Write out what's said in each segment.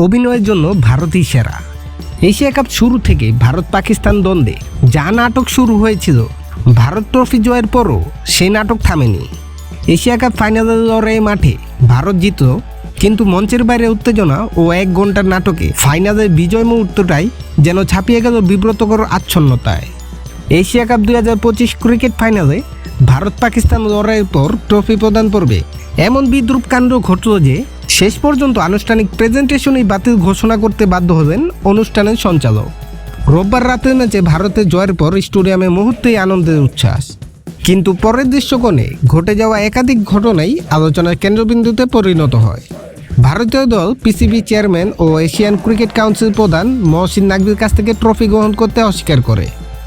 অভিনয়ের জন্য ভারতই সেরা। এশিয়া কাপ শুরু থেকে ভারত পাকিস্তান দ্বন্দ্বে যা নাটক শুরু হয়েছিল, ভারত ট্রফি জয়ের পরও সেই নাটক থামেনি। এশিয়া কাপ ফাইনালের লড়াই মাঠে ভারত জিতল, কিন্তু মঞ্চের বাইরে উত্তেজনা ও এক ঘণ্টার নাটকে ফাইনালের বিজয় মুহূর্তটাই যেন ছাপিয়ে গেল বিব্রতকর আচ্ছন্নতায়। এশিয়া কাপ দুই হাজার পঁচিশ ক্রিকেট ফাইনালে ভারত পাকিস্তান লড়াইয়ের পর ট্রফি প্রদান করবে এমন বিদ্রুপ কাণ্ড ঘটল যে শেষ পর্যন্ত আনুষ্ঠানিক প্রেজেন্টেশনই বাতিল ঘোষণা করতে বাধ্য হলেন অনুষ্ঠানের সঞ্চালক। রোববার রাতের ম্যাচে ভারতের জয়ের পর স্টেডিয়ামে মুহূর্তেই আনন্দের উচ্ছ্বাস। কিন্তু পরের দৃশ্যকোণে ঘটে যাওয়া একাধিক ঘটনাই আলোচনার কেন্দ্রবিন্দুতে পরিণত হয়। ভারতীয় দল, পিসিবি চেয়ারম্যান ও এশিয়ান ক্রিকেট কাউন্সিল প্রধান মহসিন নাকবির কাছ থেকে ট্রফি গ্রহণ করতে অস্বীকার করে।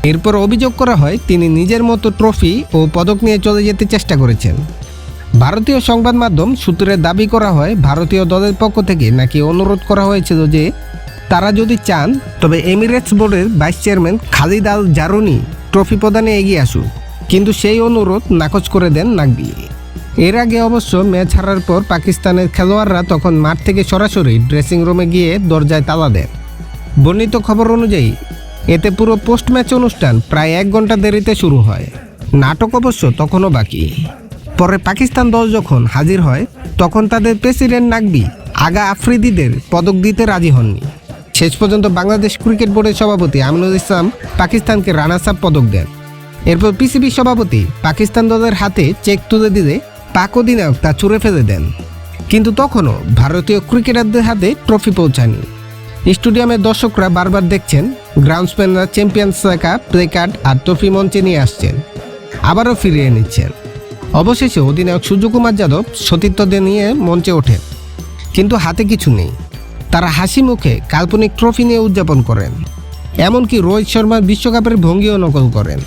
এরপর অভিযোগ করা হয়, তিনি নিজের মতো ট্রফি ও পদক নিয়ে চলে যেতে চেষ্টা করেছেন। ভারতীয় সংবাদ মাধ্যম সূত্রে দাবি করা হয়, ভারতীয় দলের পক্ষ থেকে নাকি অনুরোধ করা হয়েছিল যে তারা যদি চান, তবে এমিরেটস বোর্ডের vice chairman Khalid Al Zarooni trophy প্রদানে এগিয়ে আসুক। কিন্তু সেই অনুরোধ নাকচ করে দেন নাকবি এর আগে অবশ্য ম্যাচ হারার পর পাকিস্তানের খেলোয়াড়রা তখন মাঠ থেকে সরাসরি ড্রেসিং রুমে গিয়ে দরজায় তালা দেন। বর্ণিত খবর অনুযায়ী, এতে পুরো পোস্ট ম্যাচ অনুষ্ঠান প্রায় এক ঘণ্টা দেরিতে শুরু হয়। নাটক অবশ্য তখনও বাকি। পরে পাকিস্তান দল যখন হাজির হয়, তখন তাদের প্রেসিডেন্ট নাকবি আগা আফ্রিদিদের পদক দিতে রাজি হননি। শেষ পর্যন্ত বাংলাদেশ ক্রিকেট বোর্ডের সভাপতি আমিনুল ইসলাম পাকিস্তানকে রানার্স আপ পদক দেন। এরপর পিসিবি সভাপতি পাকিস্তান দলের হাতে চেক তুলে দিলে পাক অধিনায়ক তা ছুঁড়ে ফেলে দেন। কিন্তু তখনও ভারতীয় ক্রিকেটারদের হাতে ট্রফি পৌঁছায়নি। স্টেডিয়ামের দর্শকরা বারবার দেখছেন, গ্রাউন্ডসম্যানরা চ্যাম্পিয়ন্স কাপ প্লে কার্ড আর ট্রফি মঞ্চে নিয়ে আসছেন। আবারও ফিরিয়ে নিচ্ছেন। অবশেষে অধিনায়ক সূর্যকুমার যাদব সতীর্থদের নিয়ে মঞ্চে ওঠেন। কিন্তু হাতে কিছু নেই। তারা হাসি মুখে কাল্পনিক ট্রফি নিয়ে উদযাপন করেন। এমনকি রোহিত শর্মার বিশ্বকাপের ভঙ্গিও নকল করেন।